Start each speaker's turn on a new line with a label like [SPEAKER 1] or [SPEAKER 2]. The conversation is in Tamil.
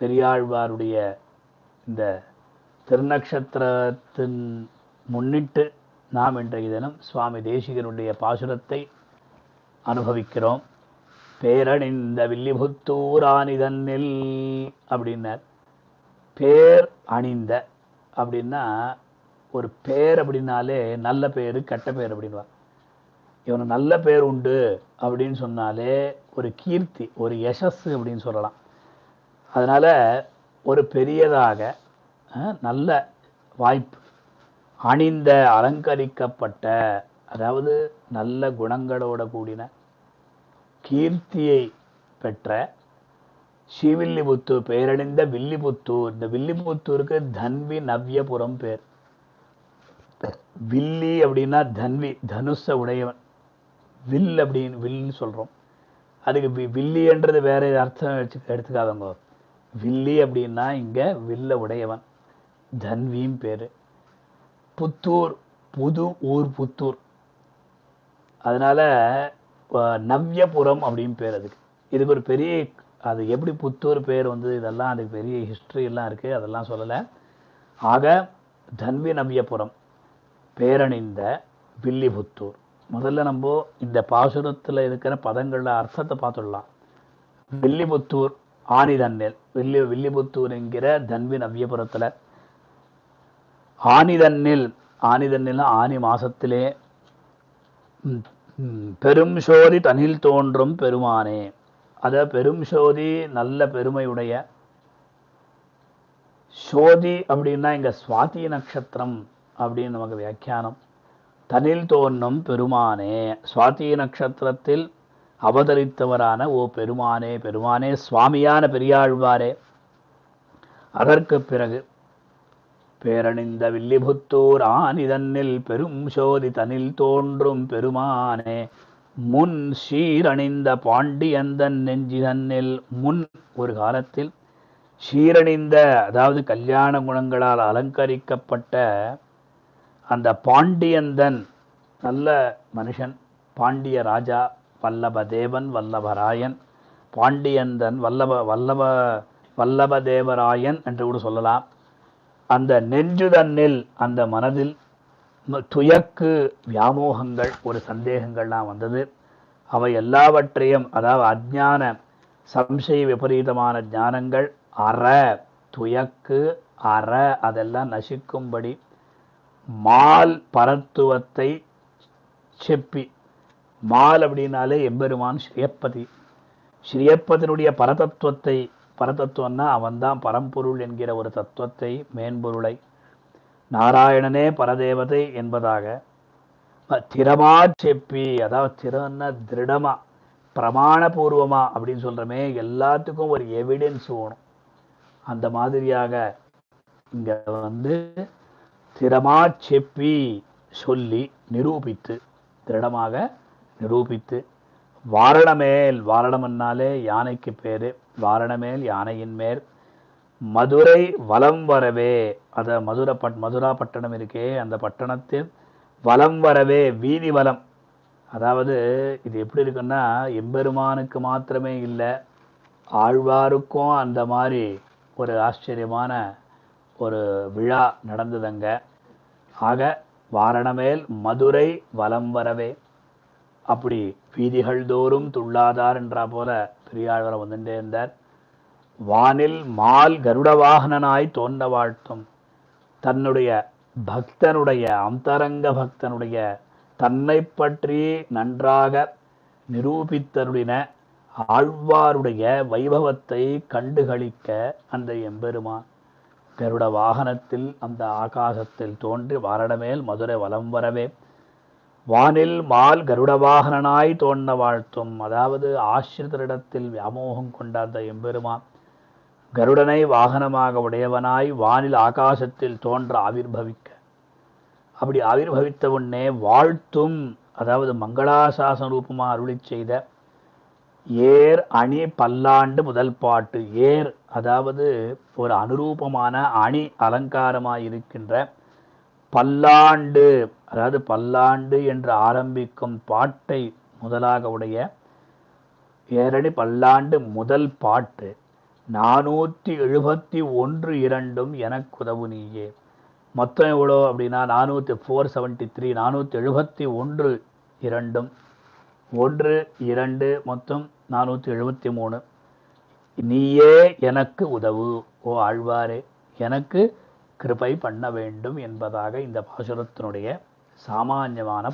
[SPEAKER 1] பெரியாழ்வாருடைய இந்த திருநக்ஷத்திரத்தின் முன்னிட்டு நாம் இன்றைய தினம் சுவாமி தேசிகனுடைய பாசுரத்தை அனுபவிக்கிறோம். பேரணிந்த வில்லிபுத்தூரானிதன்னில் அப்படின்னார். பேர் அணிந்த அப்படின்னா ஒரு பேர் அப்படின்னாலே நல்ல பேர் கெட்ட பேர் அப்படின்வா இவனுக்கு நல்ல பேர் உண்டு அப்படின்னு சொன்னாலே ஒரு கீர்த்தி ஒரு யசஸ் அப்படின்னு சொல்லலாம். அதனால் ஒரு பெரியதாக நல்ல வாய்ப்பு. அணிந்த அலங்கரிக்கப்பட்ட அதாவது நல்ல குணங்களோட கூடின கீர்த்தியை பெற்ற ஸ்ரீவில்லிபுத்தூர் பெயரடைந்த வில்லிபுத்தூர். இந்த வில்லிபுத்தூருக்கு தன்வி நவ்யபுரம் பேர். வில்லி அப்படின்னா தன்வி தனுஷ உடையவன். வில் அப்படின்னு வில்லுன்னு சொல்கிறோம் அதுக்கு வி வில்லின்றது வேற அர்த்தம் வச்சு எடுத்துக்காதவங்க வில்லி அப்படின்னா இங்கே வில்ல உடையவன். தன்வியும் பேர். புத்தூர் புது ஊர் புத்தூர். அதனால் நவ்யபுரம் அப்படின்னு பேர் அதுக்கு. இதுக்கு ஒரு பெரிய அது எப்படி புத்தூர் பேர் வந்து இதெல்லாம் அதுக்கு பெரிய ஹிஸ்ட்ரி எல்லாம் இருக்குது அதெல்லாம் சொல்லலை. ஆக தன்வி நவ்யபுரம் பேரணிந்த வில்லிபுத்தூர் முதல்ல நம்ம இந்த பாசுரத்தில் இருக்கிற பதங்களில் அர்த்தத்தை பார்த்துடலாம். வில்லிபுத்தூர் ஆனிதன்னேல் வில்லி வில்லிபுத்தூர் என்கிற தன்வி நவ்யபுரத்தில் ஆனிதன்னில் ஆனிதன்னில் ஆனி மாசத்திலே பெரும் சோதி தனில் தோன்றும் பெருமானே. அத பெரும் சோதி நல்ல பெருமையுடைய. சோதி அப்படின்னா இங்க சுவாதி நட்சத்திரம் அப்படின்னு நமக்கு வியாக்கியானம். தனில் தோன்றும் பெருமானே. சுவாதி நட்சத்திரத்தில் அவதரித்தவரான ஓ பெருமானே பெருமானே சுவாமியான பெரியாழ்வாரே. அதற்கு பிறகு பேரணிந்த வில்லிபுத்தூர் ஆனிதன்னில் பெரும் சோதி தனில் தோன்றும் பெருமானே முன் சீரணிந்த பாண்டியந்தன் நெஞ்சிதன்னில் முன் ஒரு காலத்தில் சீரணிந்த அதாவது கல்யாண குணங்களால் அலங்கரிக்கப்பட்ட அந்த பாண்டியந்தன் நல்ல மனுஷன் பாண்டிய ராஜா வல்லபதேவன் வல்லபராயன் பாண்டியந்தன் வல்லப வல்லப வல்லபதேவராயன் என்று கூட சொல்லலாம். அந்த நெஞ்சுதன்னில் அந்த மனதில் துயக்கு வியாமோகங்கள் ஒரு சந்தேகங்கள்லாம் வந்தது. அவை எல்லாவற்றையும் அதாவது அஜ்ஞான சம்சய விபரீதமான ஞானங்கள் அற துயக்கு அற அதெல்லாம் நசிக்கும்படி மால் பரத்துவத்தை செப்பி மால் அப்படின்னாலே எம்பெருமான் ஸ்ரீயப்பதி. ஸ்ரீயப்பதினுடைய பரதத்துவத்தை பரதத்துவம்னா அவன்தான் பரம்பொருள் என்கிற ஒரு தத்துவத்தை மேன்பொருளை. நாராயணனே பரதேவதை என்பதாக. திறமா செப்பி அதாவது திறன்னா திருடமா பிரமாணபூர்வமா அப்படின்னு சொல்கிறோமே எல்லாத்துக்கும் ஒரு எவிடன்ஸ் வேணும். அந்த மாதிரியாக இங்கே வந்து திறமா செப்பி சொல்லி நிரூபித்து திருடமாக நிரூபித்து வாரணமேல் வாரணம்னாலே யானைக்கு பேர் வாரணமேல் யானையின் மேல் மதுரை வலம் வரவே அத மதுரை பட் மதுரா பட்டணம் இருக்கே அந்த பட்டணத்தில் வலம் வரவே வீதி வலம். அதாவது இது எப்படி இருக்குன்னா எம்பெருமானுக்கு மாத்திரமே இல்லை ஆழ்வாருக்கும் அந்த மாதிரி ஒரு ஆச்சரியமான ஒரு விழா நடந்ததுங்க. ஆக வாரணமேல் மதுரை வலம் வரவே. அப்படி வீதிகள் தோறும் துள்ளாதார் என்றா போல பெரியாழ்வரை வந்துட்டே இருந்தார். வானில் மால் கருட வாகனனாய் தோன்ற வாழ்த்தும். தன்னுடைய பக்தனுடைய அந்தரங்க பக்தனுடைய தன்னை பற்றி நன்றாக நிரூபித்தருடின ஆழ்வாருடைய வைபவத்தை கண்டுகளிக்க அந்த எம்பெருமான் கருட வாகனத்தில் அந்த ஆகாசத்தில் தோன்றி வாரணமேல் மதுரை வலம் வரவே வானில் மால் கருட வாகனனாய் தோன்ற வாழ்த்தும். அதாவது ஆசிரிதரிடத்தில் வியாமோகம் கொண்ட அந்த எம்பெருமான் கருடனை வாகனமாக உடையவனாய் வானில் ஆகாசத்தில் தோன்ற ஆவிர்பவிக்க அப்படி ஆவிர்பவித்த உடனே வாழ்த்தும் அதாவது மங்களாசாசன ரூபமாக அருளிச் செய்த ஏர் அணி பல்லாண்டு முதல் பாட்டு. ஏர் அதாவது ஒரு அனுரூபமான அணி அலங்காரமாய் இருக்கின்ற பல்லாண்டு அதாவது பல்லாண்டு என்று ஆரம்பிக்கும் பாட்டை முதலாக உடைய ஏரணி பல்லாண்டு முதல் பாட்டு நானூற்றி எழுபத்தி ஒன்று இரண்டும் எனக்கு உதவு நீயே மொத்தம் எவ்வளோ அப்படின்னா நானூற்றி ஃபோர் செவன்ட்டி த்ரீ நானூற்றி எழுபத்தி ஒன்று இரண்டும் ஒன்று இரண்டு மொத்தம் நானூற்றி எழுபத்தி மூணு. நீயே எனக்கு உதவு ஓ ஆழ்வாரே எனக்கு கிருபை பண்ண வேண்டும் என்பதாக இந்த பாசுரத்தினுடைய சாமானியமான